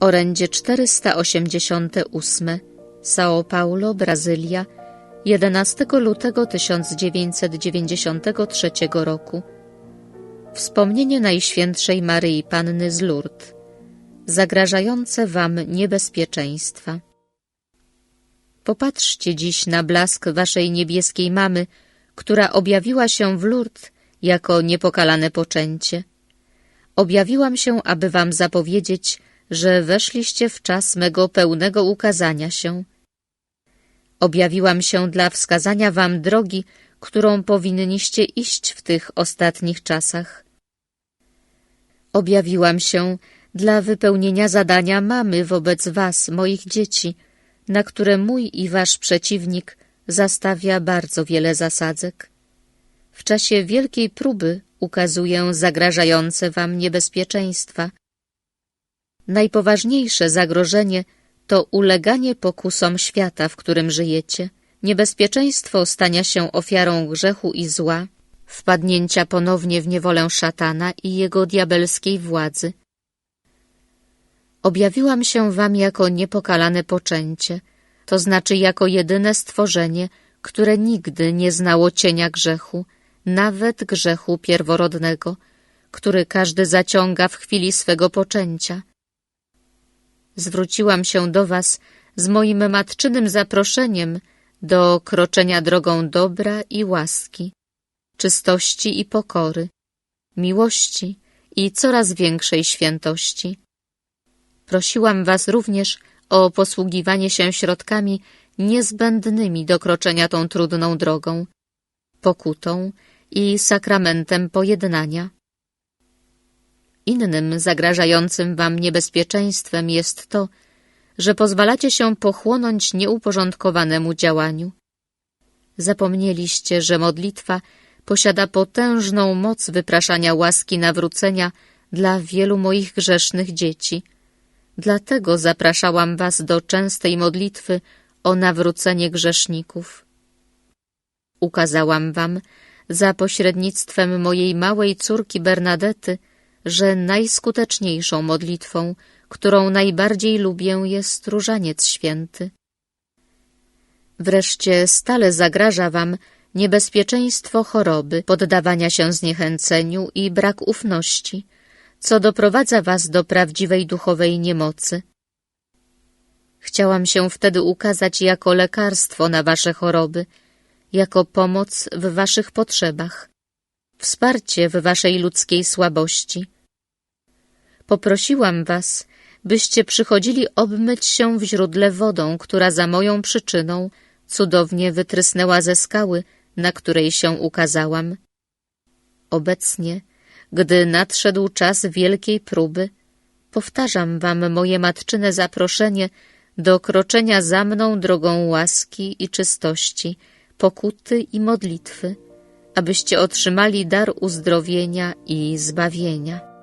Orędzie 488 São Paulo, Brazylia 11 lutego 1993 roku Wspomnienie Najświętszej Maryi Panny z Lourdes Zagrażające Wam niebezpieczeństwa Popatrzcie dziś na blask Waszej niebieskiej mamy, która objawiła się w Lourdes jako niepokalane poczęcie. Objawiłam się, aby Wam zapowiedzieć, że weszliście w czas mego pełnego ukazania się. Objawiłam się dla wskazania wam drogi, którą powinniście iść w tych ostatnich czasach. Objawiłam się dla wypełnienia zadania mamy wobec was, moich dzieci, na które mój i wasz przeciwnik zastawia bardzo wiele zasadzek. W czasie wielkiej próby ukazuję zagrażające wam niebezpieczeństwa, Najpoważniejsze zagrożenie to uleganie pokusom świata, w którym żyjecie, niebezpieczeństwo stania się ofiarą grzechu i zła, wpadnięcia ponownie w niewolę szatana i jego diabelskiej władzy. Objawiłam się wam jako niepokalane poczęcie, to znaczy jako jedyne stworzenie, które nigdy nie znało cienia grzechu, nawet grzechu pierworodnego, który każdy zaciąga w chwili swego poczęcia – zwróciłam się do was z moim matczynym zaproszeniem do kroczenia drogą dobra i łaski, czystości i pokory, miłości i coraz większej świętości. Prosiłam was również o posługiwanie się środkami niezbędnymi do kroczenia tą trudną drogą, pokutą i sakramentem pojednania. Innym zagrażającym wam niebezpieczeństwem jest to, że pozwalacie się pochłonąć nieuporządkowanemu działaniu. Zapomnieliście, że modlitwa posiada potężną moc wypraszania łaski nawrócenia dla wielu moich grzesznych dzieci. Dlatego zapraszałam was do częstej modlitwy o nawrócenie grzeszników. Ukazałam wam za pośrednictwem mojej małej córki Bernadety, że najskuteczniejszą modlitwą, którą najbardziej lubię, jest różaniec święty. Wreszcie stale zagraża wam niebezpieczeństwo choroby, poddawania się zniechęceniu i brak ufności, co doprowadza was do prawdziwej duchowej niemocy. Chciałam się wtedy ukazać jako lekarstwo na wasze choroby, jako pomoc w waszych potrzebach, wsparcie w waszej ludzkiej słabości, Poprosiłam was, byście przychodzili obmyć się w źródle wodą, która za moją przyczyną cudownie wytrysnęła ze skały, na której się ukazałam. Obecnie, gdy nadszedł czas wielkiej próby, powtarzam wam moje matczyne zaproszenie do kroczenia za mną drogą łaski i czystości, pokuty i modlitwy, abyście otrzymali dar uzdrowienia i zbawienia.